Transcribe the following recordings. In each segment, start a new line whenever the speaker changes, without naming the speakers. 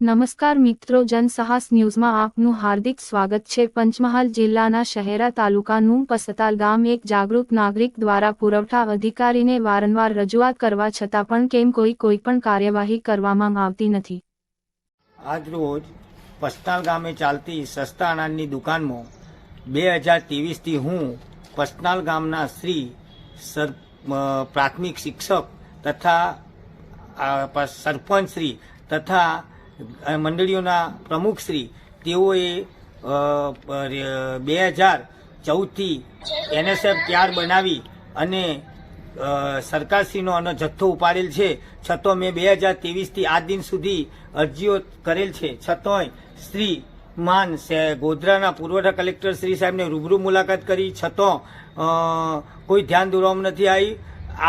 નમસ્કાર મિત્રો જનસાહસ ન્યૂઝમાં આપનું હાર્દિક સ્વાગત છે. પંચમહાલ જિલ્લાના શહેરા તાલુકાનું પસતાલ ગામ એક જાગૃત નાગરિક દ્વારા પુરવઠા અધિકારીને વારંવાર રજૂઆત કરવા છતાં પણ કેમ કોઈ કોઈ પણ કાર્યવાહી કરવામાં આવતી નથી.
આજ રોજ પસનાલ ગામે ચાલતી સસ્તા અનાજની દુકાનમાં બે હજાર ત્રેવીસથી હું પસતાલ ગામના શ્રી સર પ્રાથમિક શિક્ષક તથા સરપંચ શ્રી તથા મંડળીઓના પ્રમુખ શ્રી, તેઓએ બે હજાર ચૌદથી એનએસએફ ક્યાર બનાવી અને સરકારશ્રીનો આનો જથ્થો ઉપાડેલ છે. છતાં મેં બે હજાર ત્રેવીસથી આજ દિન સુધી અરજીઓ કરેલ છે. છતાંય શ્રી માન ગોધરાના પુરવઠા કલેક્ટર શ્રી સાહેબને રૂબરૂ મુલાકાત કરી. છતાં કોઈ ધ્યાન દોરવામાં નથી આવી.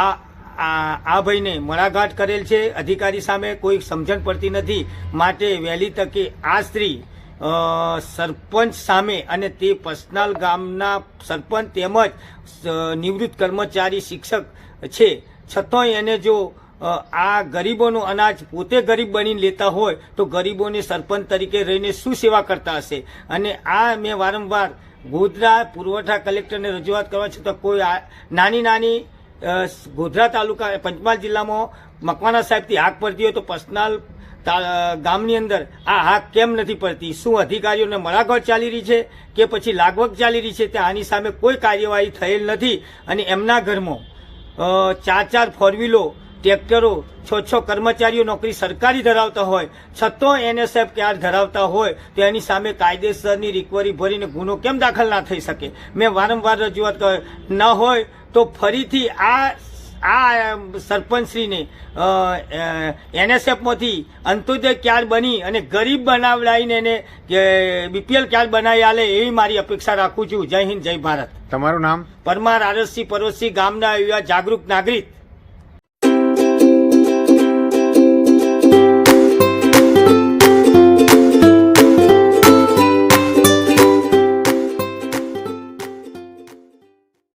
આ આ ભાઈને મણાઘાટ કરેલ છે. અધિકારી સામે કોઈ સમજણ પડતી નથી. માટે વહેલી તકે આ સ્ત્રી સરપંચ સામે અને તે પસનાલ ગામના સરપંચ તેમજ નિવૃત્ત કર્મચારી શિક્ષક છે. છતાંય એને જો આ ગરીબોનું અનાજ પોતે ગરીબ બની લેતા હોય, તો ગરીબોને સરપંચ તરીકે રહીને શું સેવા કરતા હશે? અને આ મેં વારંવાર ગોધરા પુરવઠા કલેક્ટરને રજૂઆત કરવા છતાં કોઈ નાની નાની ગોધરા તાલુકા પંચમહાલ જિલ્લામાં મકવાના સાહેબથી હાક પડતી હોય તો પર્સનલ ગામની અંદર આ હાક કેમ નથી પડતી? શું અધિકારીઓને મરાગત ચાલી રહી છે કે પછી લાગવક ચાલી રહી છે? તે આની સામે કોઈ કાર્યવાહી થયેલ નથી અને એમના ઘરમાં ચાર ચાર ફોર વ્હીલો ટ્રેક્ટરો છ છ કર્મચારીઓ નોકરી સરકારી ધરાવતા હોય, છતાં એનએસએફ ક્યાર ધરાવતા હોય, તો એની સામે કાયદેસરની રિકવરી ભરીને ગુનો કેમ દાખલ ના થઈ શકે? મેં વારંવાર રજૂઆત ન હોય તો ફરીથી આ આ સરપંચશ્રીને એનએસએફમાંથી અંત્યોદય ક્યાર બની અને ગરીબ બનાવડાવીને એને બીપીએલ ક્યાર બનાવી આલે એવી મારી અપેક્ષા રાખું છું. જય હિન્દ જય ભારત.
તમારું નામ?
પરમાર આરસી પરોસી ગામના એવા જાગૃત નાગરિક